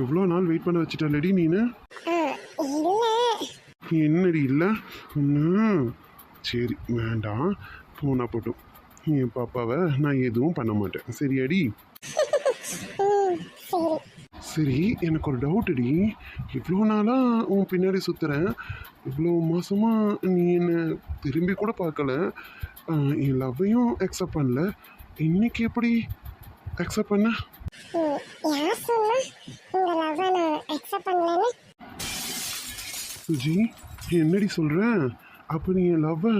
எவ்வளோ நாள் வெயிட் பண்ண வச்சுட்டலடி நீனு. ஆ இல்லை. என்னடி இல்லை? சரி வேண்டாம் போனா போட்டும். என் பாப்பாவை நான் எதுவும் பண்ண மாட்டேன். சரியாடி? சரி. எனக்கு ஒரு டவுட்டுடி இவ்வளோ நாளாக உன் பின்னாடி சுற்றுறேன் இவ்வளோ மாதமாக நீ என்னை திரும்பி கூட பார்க்கல. என் லவ்வையும் அக்செப்ட் பண்ணல. இன்னைக்கு எப்படி அக்செப்ட் பண்ண. யார் சொன்னா உங்கள் லவ்வை நான் அக்செப்ட் பண்ணலன்னு சுஜி என்னடி சொல்கிற அப்போ நீ என் லவ்வை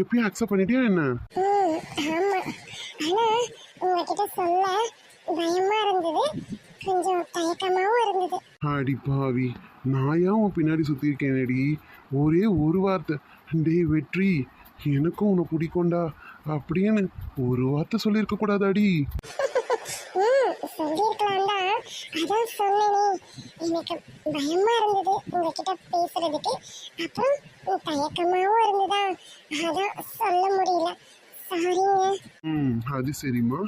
எப்பயும் அக்செப்ட் பண்ணிட்டியா என்ன? ம் ஆமாம் ஆனால் உங்ககிட்ட சொல்ல பயமாக இருந்தது. கொஞ்சம் தயக்கமாகவும் இருந்தது. அடி பாவி நான் ஏன் உன் பின்னாடி சுற்றிருக்கேனடி ஒரே ஒரு வார்த்தை டேய் வெற்றி எனக்கும் உன்னை பிடிக்கும்டா அப்படின்னு ஒரு வார்த்தை சொல்லியிருக்க கூடாதாடி? சொல்லியிருக்கலாம் தான் அதான் சொன்னேனே. எனக்கு பயமா இருந்தது உங்ககிட்ட பேசுறதுக்கு. அப்புறம் தயக்கமாகவும் இருந்ததா? அதான் சொல்ல முடியல. சாரிங்க ம் அது சரிம்மா.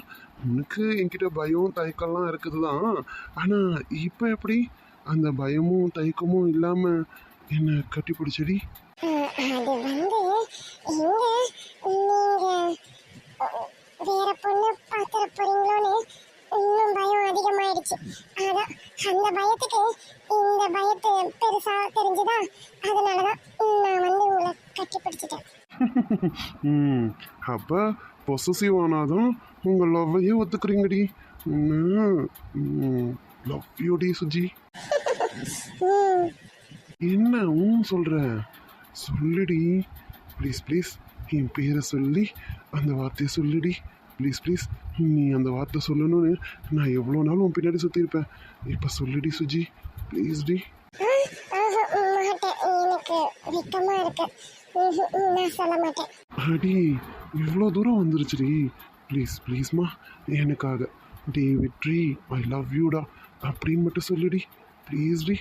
உனக்கு என்கிட்ட பயம் தயக்கம்லாம் இருக்குது தான் ஆனால் இப்போ எப்படி? அந்த பயமும் தயக்கமும் இல்லாமல் என்னை கட்டி பிடிச்சடி? அது வந்து எங்க நீங்க அஹ், வேற பொண்ணு பார்த்துட போறீங்களோன்னு அதிகமாயிடுச்சு அதான் அந்த பயத்துக்கு இந்த பயத்து பெருசா தெரிஞ்சுதா? அதனாலதான் நான் வந்து உங்களை கட்டி பிடிச்சிட்டேன் அப்போ பொசசிவ் ஆனாதான் உங்க லவ்வையே ஒத்துக்கிறீங்கடி. லவ் யூடி சுஜி. என்ன ஊன் சொல்கிற சொல்லுடி. ப்ளீஸ் ப்ளீஸ் என் பேரை சொல்லி அந்த வார்த்தையை சொல்லுடி. ப்ளீஸ் ப்ளீஸ் நீ அந்த வார்த்தை சொல்லணும்னு நான் எவ்வளோ நாள் உன் பின்னாடி சுற்றிருப்பேன் இப்போ சொல்லுடி சுஜி ப்ளீஸ் டி. அடி இவ்வளோ தூரம் வந்துருச்சுடி. ப்ளீஸ் ப்ளீஸ்மா எனக்காக. டே வெற்றி ஐ லவ் யூடா அப்படின்னு மட்டும் சொல்லுடி. ப்ளீஸ் டி.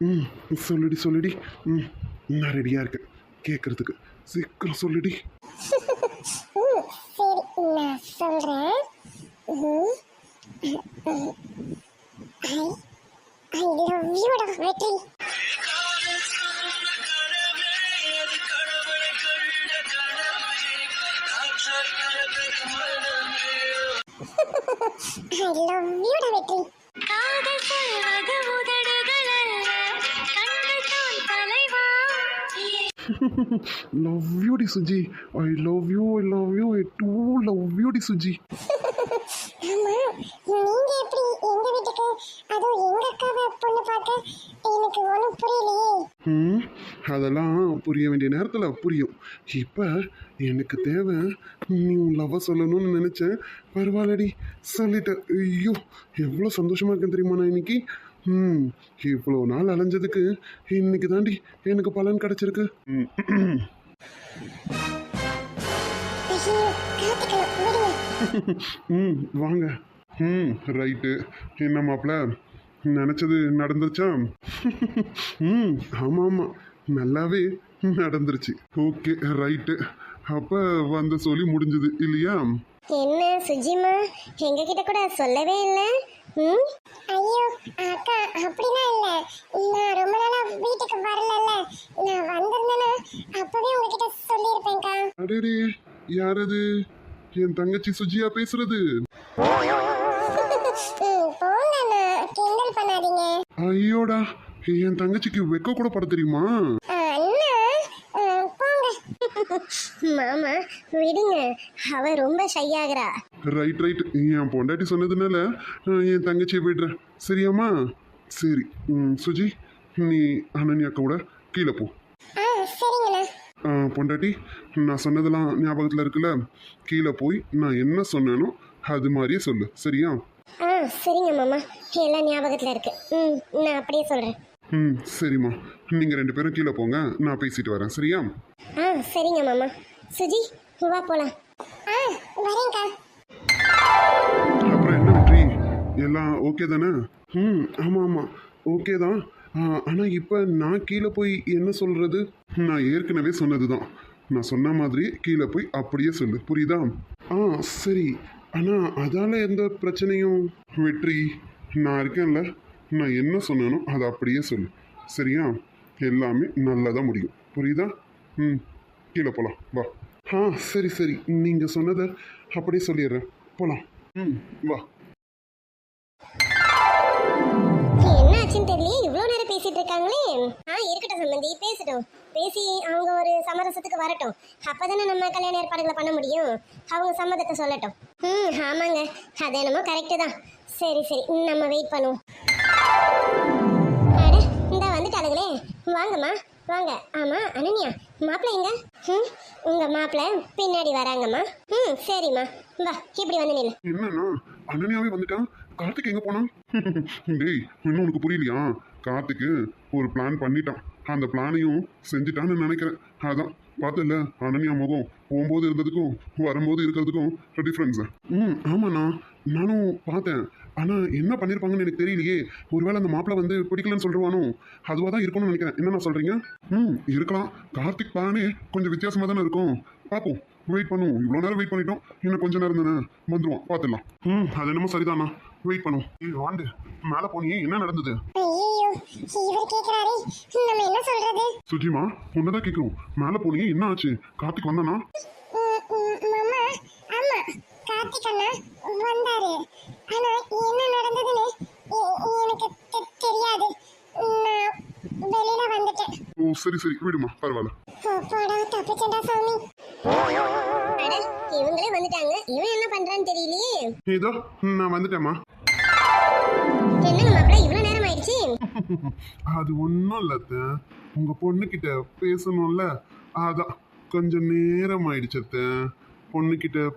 ம், சொல்லுடி சொல்லுடி. ம் நான் ரெடியாக இருக்கேன். கேட்குறதுக்கு சீக்கிரம் சொல்லுடி. சரி நான் சொல்றேன் ம், ம், ஐ ஐ லவ் யூடா வெற்றி ஐ லவ் யூடா வெற்றி love யூடி Suji I love you I love you I too love யூடி Suji ஆமா நீங்க எப்படி எங்க வீட்டுக்கு அதுவும் எங்க அக்காவை பொண்ணு பார்க்க எனக்கு ஒன்றும் புரியலையே. ம் அதெல்லாம் புரிய வேண்டிய நேரத்தில் புரியும். இப்போ எனக்கு தேவை நீ உன் லவ்வை சொல்லணும்னு நினச்சேன். பரவாயில்லடி சொல்லிட்டேன். ஐயோ எவ்வளோ சந்தோஷமாக இருக்கேன் தெரியுமா நான் இன்னைக்கு? ம் இவ்வளோ நாள் அலைஞ்சதுக்கு இன்னைக்கு தாண்டி எனக்கு பலன் கிடச்சிருக்கு. ம் வாங்க. ம் ரைட்டு. என்ன மாப்பிள்ள நினச்சது நடந்துருச்சா? ம் ஆமாம். ஆமாம் நல்லாவே நடந்துருச்சு. Okay right. அப்போ வந்த சொல்லி முடிஞ்சது இல்லையா? என்ன சுஜிமா எங்க கிட்ட கூட சொல்லவே இல்லை. ம்? ஐயோ அக்கா அப்படிலாம் இல்லை. நான் ரொம்ப நாளா வீட்டுக்கு வரலல்ல. நான் வந்திருந்தேன்னா அப்பவே உங்ககிட்ட சொல்லியிருப்பேன்க்கா. அடேடே யார் அது என் தங்கச்சி சுஜியா பேசுறது. ம் போங்க நான் கிண்டல் பண்ணாதீங்க. ஐயோடா என் தங்கச்சிக்கு வெக்க கூட பட தெரியுமா ஆ, அண்ணா ஆ, போங்க மாமா விடுங்க. அவ ரொம்ப ஷையாகிறா ரைட் ரைட் என் பொண்டாட்டி சொன்னதுனால என் தங்கச்சியை விடுறேன். சரியாம்மா? சரி. சுஜி நீ அனன்யா கூட கீழே போ. பொண்டாட்டி நான் சொன்னதெல்லாம் ஞாபகத்தில் இருக்குல்ல? கீழே போய் நான் என்ன சொன்னேனோ அது மாதிரியே சொல்லு. சரியா? ஆ சரிங்க மாமா. எல்லாம் ஞாபகத்தில் இருக்கு. ம் நான் அப்படியே சொல்கிறேன் ம் சரிம்மா. நீங்கள் ரெண்டு பேரும் கீழே போங்க. நான் பேசிட்டு வரேன். சரியா? ஆ சரிங்க மாமா. சுஜி வா போலாம். ஆ வரேன்க்கா. அப்புறம் என்ன வெற்றி? எல்லாம் ஓகே தானே? ம் ஆமாம் ஆமாம் ஓகே தான். ஆனால் இப்போ நான் கீழே போய் என்ன சொல்கிறது நான் ஏற்கனவே சொன்னது தான் நான் சொன்ன மாதிரி கீழே போய் அப்படியே சொல்லு. புரியுதா? ஆ சரி. ஆனால் அதால் எந்த பிரச்சனையும்? வெற்றி நான் இருக்கேன்ல. நான் என்ன சொன்னேனோ அதை அப்படியே சொல்லு. சரியா? எல்லாமே நல்லதாக முடியும். புரியுதா? ம். கீழே போகலாம் வா. ஆ சரி சரி. நீங்கள் சொன்னதை அப்படியே சொல்லிடுறேன். போகலாம் ம் வா. என்ன ஆச்சுன்னு தெரியல இவ்வளோ நேரம் பேசிட்டு இருக்காங்களே. ஆ இருக்கட்டும் சம்பந்தி. பேசட்டும். பேசி அவங்க ஒரு சமரசத்துக்கு வரட்டும். அப்போதானே நம்ம கல்யாண ஏற்பாடுகளை பண்ண முடியும். அவங்க சம்மதத்தை சொல்லட்டும். ம் ஆமாங்க. அது என்னமோ கரெக்டு தான். சரி சரி. நம்ம வெயிட் பண்ணுவோம். அட இந்த வந்துட்டாளுங்களே வாங்கம்மா. வாங்க. ஆமாம் அனன்யா மாப்பிள்ள எங்க? ம் உங்க மாப்பிள்ள பின்னாடி வராங்கம்மா. ம் சரிம்மா. வா இப்படி வந்து நில்லு. என்னன்னா அனன்யாவே வந்துட்டான். கார்த்திக் எங்க போனான்? டேய் இன்னும் உனக்கு புரியலையா? கார்த்திக்கு ஒரு பிளான் பண்ணிட்டான். அந்த பிளானையும் செஞ்சுட்டான்னு நினைக்கிறேன். அதான் பார்த்தல அனன்யா முகம் போகும்போது இருந்ததுக்கும் வரும்போது இருக்கிறதுக்கும் டிஃப்ரென்ஸ் ம் ஆமாண்ணா. நானும் பார்த்தேன். ஆனால் என்ன பண்ணியிருப்பாங்கன்னு எனக்கு தெரியலையே. ஒருவேளை அந்த மாப்பிள்ளை வந்து பிடிக்கலன்னு சொல்லிடுவானோ அதுவாக தான் இருக்கணும்னு நினைக்கிறேன். என்னண்ணா சொல்கிறீங்க ம் இருக்கலாம். கார்த்திக் பிளானே கொஞ்சம் வித்தியாசமாக தானே இருக்கும். பார்ப்போம் வெயிட் பண்ணுவோம். இவ்வளோ நேரம் வெயிட் பண்ணிட்டோம். இன்னும் கொஞ்ச நேரம் தானே. வந்துடுவான் பார்த்துடலாம் ம் அது என்னமோ சரிதாண்ணா. வெயிட் பண்ணுவோம். ஏய் வாண்டு மேலே போனியே. என்ன நடந்தது? என்ன சுஜிமா உன்னதான் கேட்குறோம் மேலே போனியே. என்ன ஆச்சு? கார்த்திக் வந்தானா? கார்த்திக் அண்ணா வந்தாரு. ஆனா என்ன நடந்ததுன்னு எனக்கு தெரியாது. நான் வெளியில வந்துட்டேன். ஓ சரி சரி. விடுமா பரவாயில்ல. போடா தப்பிச்சண்டா சாமி. இவங்களே வந்துட்டாங்க. இவன் என்ன பண்றான்னு தெரியலையே. இதோ நான் வந்துட்டேம்மா. என்னங்க மாப்பிள்ள இவ்வளவு நேரம் ஆயிடுச்சு? அது ஒன்றும் இல்லத்த உங்கள் பொண்ணுக்கிட்ட பேசணும்ல. அதான் கொஞ்சம் நேரம் ஆயிடுச்சு அத்தை.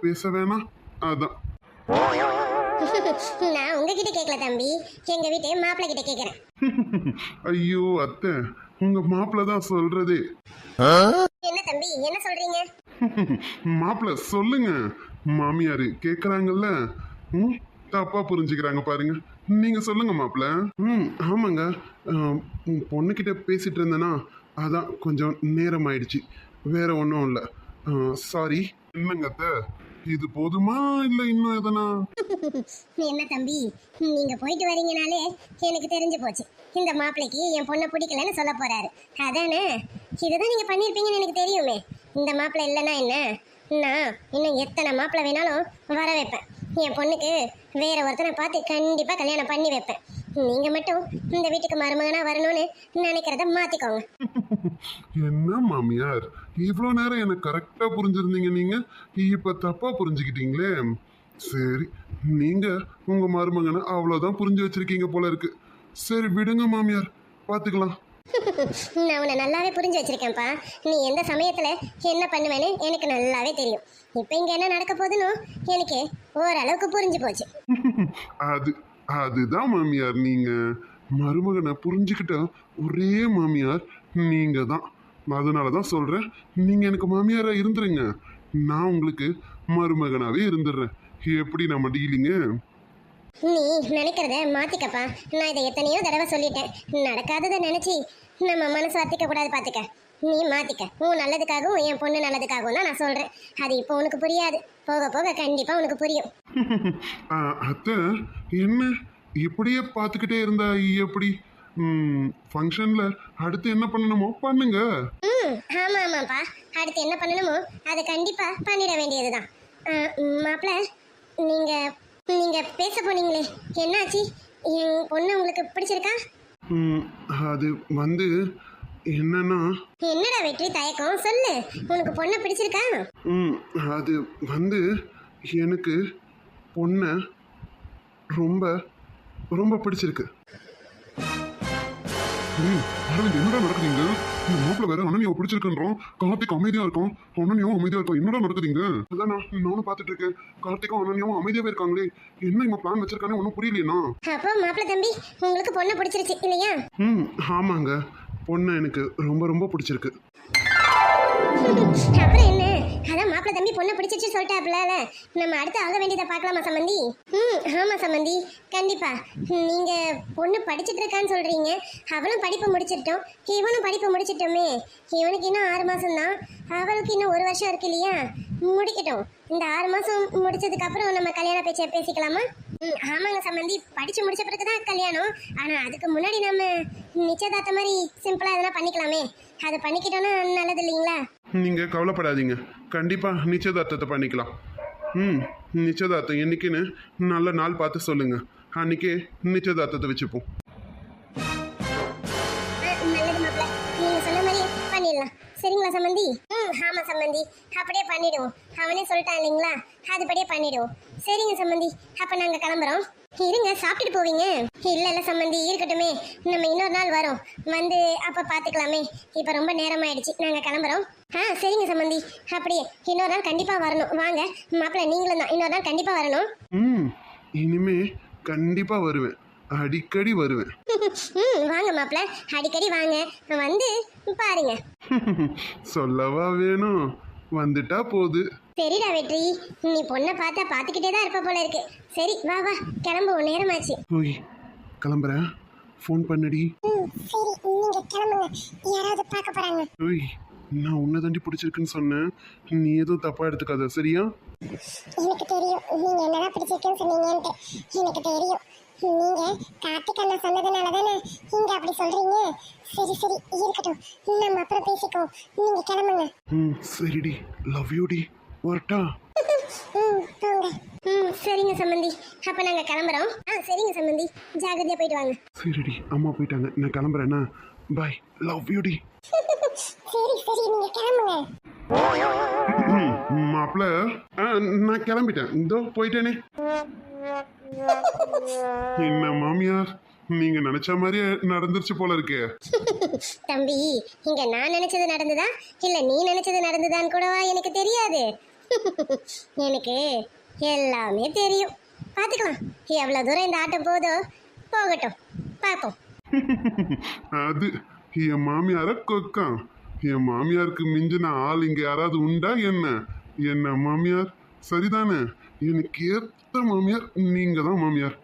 பேச வேணாம். அதான். நான் உங்ககிட்ட கேட்கல தம்பி. எங்க வீட்டு மாப்பிள்ளை கிட்ட கேக்குறேன். ஐயோ அத்தை. உங்கள் மாப்பிள்ளை தான் சொல்கிறதே என்ன தம்பி? என்ன சொல்றீங்க? மாப்பிள்ள சொல்லுங்க. மாமியார் கேக்குறாங்கல்ல. தப்பா புரிஞ்சுக்கிறாங்க பாருங்க. நீங்க சொல்லுங்க மாப்பிள்ள. ம் ஆமாங்க. பொண்ணுக்கிட்ட பேசிட்டு இருந்தேனா அதான் கொஞ்சம் நேரம் ஆயிடுச்சு வேற ஒன்றும் இல்லை. சாரி என்னங்க இது போதுமா இல்ல இன்னும் எதனா? என்ன தம்பி நீங்க போயிட்டு வரீங்கனாலே எனக்கு தெரிஞ்சு போச்சு. இந்த மாப்பிளைக்கு என் பொண்ணை பிடிக்கலன்னு சொல்ல போறாரு. அதானே? இதுதான் நீங்க பண்ணிருப்பீங்கன்னு எனக்கு தெரியுமே. இந்த மாப்பிள்ளை இல்லைன்னா என்ன? நான் இன்னும் எத்தனை மாப்பிள்ளை வேணாலும் வர வைப்பேன். என் பொண்ணுக்கு வேற ஒருத்தனை பார்த்து கண்டிப்பா கல்யாணம் பண்ணி வைப்பேன். நீங்க மட்டும் இந்த வீட்டுக்கு மருமகனா வரணும்னு நினைக்கிறத மாத்திக்கோங்க. என்ன மாமியார்? இவ்வளோ நேரம் எனக்கு கரெக்டாக புரிஞ்சிருந்தீங்க நீங்க. இப்போ தப்பா புரிஞ்சுக்கிட்டீங்களே. சரி நீங்க உங்க மருமகனை அவ்வளோதான் புரிஞ்சு வச்சிருக்கீங்க போல இருக்கு. சரி விடுங்க மாமியார். பார்த்துக்கலாம் நான் உன்னை நல்லாவே புரிஞ்சு வச்சிருக்கேன்ப்பா. நீ எந்த சமயத்துல என்ன பண்ணுவேன்னு எனக்கு நல்லாவே தெரியும். இப்போ இங்க என்ன நடக்க போகுதுன்னு எனக்கு ஓரளவுக்கு புரிஞ்சு போச்சு. அது அதுதான் மாமியார் நீங்க. மருமகனை புரிஞ்சுக்கிட்ட ஒரே மாமியார் நீங்க தான் அதனால தான் சொல்றேன் நீங்க எனக்கு மாமியாரா இருந்துருங்க. நான் உங்களுக்கு மருமகனாவே இருந்துடுறேன். எப்படி நம்ம டீலிங்க நீ நினைக்கிறத மாத்திக்கப்பா. நான் இதை எத்தனையோ தடவை சொல்லிட்டேன். நடக்காததை நினைச்சி நம்ம மனசு வத்திக்க கூடாது பாத்துக்க. நீ மாத்திக்க. உன் நல்லதுக்காகவும் என் பொண்ணு நல்லதுக்காகவும் தான் நான் சொல்றேன். அது இப்போ உனக்கு புரியாது. போக போக கண்டிப்பா உனக்கு புரியும். அத்தை என்ன? இப்படியே பார்த்துக்கிட்டே இருந்தா எப்படி? ஃபங்க்ஷனில் அடுத்து என்ன பண்ணணுமோ பண்ணுங்க. ம் ஆமா ஆமாப்பா. அடுத்து என்ன பண்ணணுமோ அதை கண்டிப்பா பண்ணிட வேண்டியதுதான். மாப்பிள்ள நீங்க நீங்க பேச போனீங்களே. என்னாச்சு? என் பொண்ணு உங்களுக்கு பிடிச்சிருக்கா? அது வந்து என்னன்னா என்னடா வெற்றி தயக்கம்? சொல்லு. உனக்கு பொண்ணை பிடிச்சிருக்கா? ம், அது வந்து எனக்கு பொண்ணை ரொம்ப ரொம்ப பிடிச்சிருக்கு. ஏய், அரவிந்த் என்னடா நடக்குதுங்க? இந்த மாப்பிள்ள வேற அனன்யாவை பிடிச்சிருக்குன்றோம் கார்த்திக் அமைதியா இருக்கும் அனன்யாவும் அமைதியா இருக்கும் என்னடா நடக்குதுங்க? அதான் நான் நானும் பார்த்துட்டு இருக்கேன். கார்த்திக்கும் அனன்யாவும் அமைதியாவே இருக்காங்களே. என்ன இவன் பிளான் வச்சிருக்கானே ஒன்றும் புரியலையா அப்போ மாப்பிள்ள தம்பி உங்களுக்கு பொண்ணை பிடிச்சிருச்சு இல்லையா? ம் ஆமாங்க. பொண்ணை எனக்கு ரொம்ப ரொம்ப பிடிச்சிருக்கு. அப்புறம் என்ன? அதான் மாப்பிள்ள தம்பி பொண்ணை பிடிச்சிச்சு சொல்லிட்டாப்ல நம்ம அடுத்து ஆக வேண்டியதை பார்க்கலாமா சம்மந்தி? ம் ஆமாம் சம்மந்தி. கண்டிப்பா. நீங்கள் பொண்ணு படிச்சுட்டு இருக்கான்னு சொல்கிறீங்க அவளும் படிப்பு முடிச்சிட்டோம் இவனும் படிப்பு முடிச்சிட்டோமே. இவனுக்கு இன்னும் ஆறு மாதம் தான் அவளுக்கு இன்னும் ஒரு வருஷம் இருக்கு இல்லையா? முடிக்கட்டும். இந்த ஆறு மாதம் முடிச்சதுக்கப்புறம் நம்ம கல்யாண பேச்சை பேசிக்கலாமா? ஆமாங்க சம்பந்தி. படிச்சு முடிச்ச பிறகு தான் கல்யாணம். ஆனா அதுக்கு முன்னாடி நம்ம நிச்சயதார்த்த மாதிரி சிம்பிளா எதனா பண்ணிக்கலாமே. அதை பண்ணிக்கிட்டோம்னா நல்லது இல்லைங்களா? நீங்கள் கவலைப்படாதீங்க. கண்டிப்பாக நிச்சயதார்த்தத்தை பண்ணிக்கலாம். ம் நிச்சயதார்த்தம் என்னைக்குன்னு நல்ல நாள் பார்த்து சொல்லுங்கள் அன்னைக்கே நிச்சயதார்த்தத்தை வச்சுப்போம். சரிங்களா சம்மந்தி? ம் ஆமா சம்மந்தி. அப்படியே பண்ணிவிடுவோம் அவனே சொல்லிட்டான் இல்லைங்களா? அதுபடியே பண்ணிவிடுவோம் சரிங்க சம்மந்தி. அப்போ நாங்கள் கிளம்புறோம். இருங்க சாப்பிட்டுட்டு போவீங்க. இல்லை இல்லை சம்மந்தி இருக்கட்டுமே. நம்ம இன்னொரு நாள் வரோம். வந்து அப்போ பார்த்துக்கலாமே இப்போ ரொம்ப நேரமாயிடுச்சு. நாங்கள் கிளம்புறோம். ஆ சரிங்க சம்மந்தி. அப்படியே இன்னொரு நாள் கண்டிப்பாக வரணும். வாங்க மாப்பிள்ள நீங்களும் தான். இன்னொரு நாள் கண்டிப்பாக வரணும். ம் இனிமே கண்டிப்பாக வருவேன். அடிக்கடி வருவேன். ம் வாங்க மாப்பிள்ள அடிக்கடி வாங்க. வந்து பாருங்க. சொல்லவா வேணும். வந்துட்டா போகுது சரிடா வெற்றி. நீ பொண்ணை பார்த்தா பார்த்துக்கிட்டே தான் இருப்ப போல இருக்கு. சரி வா வா. கிளம்புவோம் நேரமாச்சு. ஓய் கிளம்புறேன். ஃபோன் பண்ணடி. சரி நீங்க கிளம்புங்க. யாராவது பார்க்க போறாங்க. ஓய் நான் உன்னை தாண்டி பிடிச்சிருக்குன்னு சொன்னேன். நீ எதுவும் தப்பாக எடுத்துக்காத சரியா? எனக்கு தெரியும். நீங்க என்னதான் பிடிச்சிருக்குன்னு சொன்னீங்கன்ட்டு. எனக்கு தெரியும். நீங்க கார்த்திக் அண்ணா சொன்னதுனால தானே நீங்க அப்படி சொல்றீங்க? சரி சரி இருக்கட்டும். நம்ம அப்புறம் பேசிக்குவோம். நீங்க கிளம்புங்க. ம் சரிடி லவ் யூடி வரட்டா? ம் போங்க. ம் சரிங்க சம்பந்தி அப்ப நாங்க கிளம்புறோம். ஆ சரிங்க சம்பந்தி ஜாகிரதையா போயிட்டு வாங்க. சரிடி அம்மா போயிட்டாங்க. நான் கிளம்புறேன்னா. பாய் லவ் யூடி சரி சரி நீங்க கிளம்புங்க. மாப்பிள்ள ஆ நான் கிளம்பிட்டேன். இதோ போயிட்டேனே. என்ன மாமியார்? நீங்க நினைச்ச மாதிரியே நடந்துருச்சு போல இருக்கே. தம்பி இங்க நான் நினைச்சது நடந்ததா? இல்ல நீ நினைச்சது நடந்ததான்னு கூடவா எனக்கு தெரியாது? எனக்கு எல்லாமே தெரியும். பாத்துக்கலாம். எவ்வளவு தூரம் இந்த ஆட்டம் போதோ போகட்டும். பார்ப்போம் அது என் மாமியார கொக்கான். என் மாமியாருக்கு மிஞ்சின ஆள் இங்க யாராவது உண்டா என்ன? என்ன மாமியார்? சரிதானே? எனக்கு ஏத்த மாமியார் நீங்க தான் மாமியார்.